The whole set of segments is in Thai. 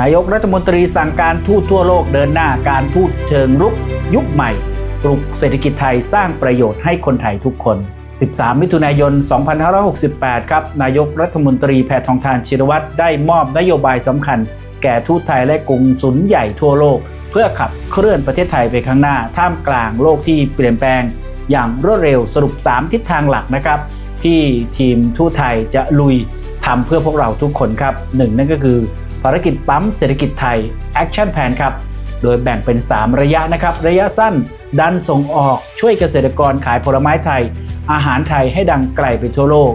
นายกรัฐมนตรีสั่งการทูตทั่วโลกเดินหน้าการทูตเชิงรุก ยุคใหม่ ปลุกเศรษฐกิจไทยสร้างประโยชน์ให้คนไทยทุกคน 13 มิถุนายน 2568 ครับ นายกรัฐมนตรีแพทองทานชินวัตรได้มอบนโยบายสำคัญ แก่ทูตไทยและกรุงสุนใหญ่ทั่วโลก เพื่อขับเคลื่อนประเทศไทยไปข้างหน้า ท่ามกลางโลกที่เปลี่ยนแปลง อย่างรวดเร็วสรุป 3 ทิศทางหลักนะครับ ที่ทีมทูตไทยจะลุยทำเพื่อพวกเราทุกคนครับหนึ่งนั่นก็คือ ภารกิจปั๊มเศรษฐกิจไทย Action Plan ครับ โดยแบ่งเป็น 3 ระยะนะครับ ระยะสั้น ดันส่งออกช่วยเกษตรกรขายผลไม้ไทย อาหารไทยให้ดังไกลไปทั่วโลก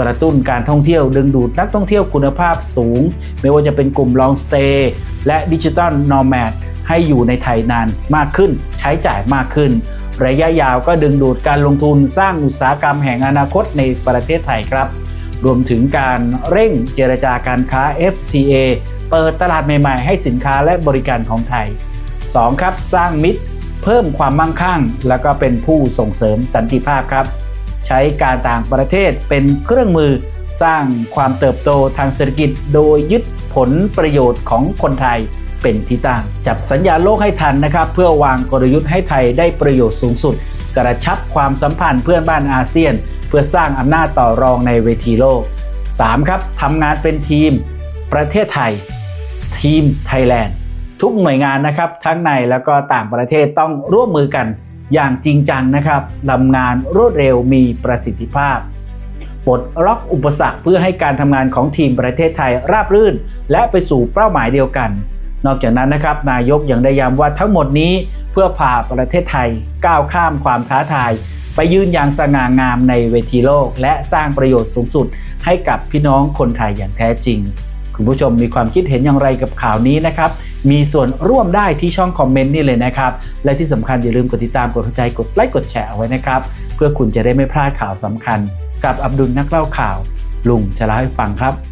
กระตุ้นการท่องเที่ยวดึงดูดนักท่องเที่ยวคุณภาพสูง ไม่ว่าจะเป็นกลุ่ม Long Stay และ Digital Nomad ให้อยู่ในไทยนานมากขึ้น ใช้จ่ายมากขึ้น ระยะยาวก็ดึงดูดการลงทุนสร้างอุตสาหกรรมแห่งอนาคตในประเทศไทยครับ รวมถึงการเร่งเจรจาการค้า FTA เปิดตลาดใหม่ๆ ให้สินค้าและบริการของไทย 2. ครับสร้างมิตร เพิ่มความมั่งคั่ง แล้วก็เป็นผู้ส่งเสริมสันติภาพครับ ใช้การต่างประเทศเป็นเครื่องมือสร้างความเติบโตทางเศรษฐกิจ โดยยึดผลประโยชน์ของคนไทยเป็นที่ตั้งจับสัญญาโลกให้ทันนะครับ เพื่อวางกลยุทธ์ให้ไทยได้ประโยชน์สูงสุด กระชับความสัมพันธ์เพื่อนบ้านอาเซียน เพื่อสร้างอำนาจต่อรองในเวทีโลก 3. ครับทำงานเป็นทีม ประเทศไทย ทีมไทยแลนด์ทุกหน่วยงานนะครับทั้งในแล้วก็ต่างประเทศต้องร่วมมือกันอย่างจริงจังนะครับทำงานรวดเร็วมีประสิทธิภาพปลดล็อกอุปสรรคเพื่อให้การทำงานของทีมประเทศไทยราบรื่น และไปสู่เป้าหมายเดียวกัน นอกจากนั้นนะครับนายกยังได้ย้ำว่าทั้งหมดนี้เพื่อพาประเทศไทยก้าวข้ามความท้าทาย ไปยืนอย่างสง่างามในเวทีโลก และสร้างประโยชน์สูงสุด ให้กับพี่น้องคนไทยอย่างแท้จริง คุณผู้ชมมีความคิดเห็นอย่างไรกับข่าวนี้นะครับ มีส่วนร่วมได้ที่ช่องคอมเมนต์นี่เลยนะครับ และที่สำคัญอย่าลืมกดติดตามกดหัวใจกดไลค์กดแชร์เอาไว้นะครับ เพื่อคุณจะได้ไม่พลาดข่าวสำคัญ กับอับดุลนักเล่าข่าว ลุงจะเล่าให้ฟังครับ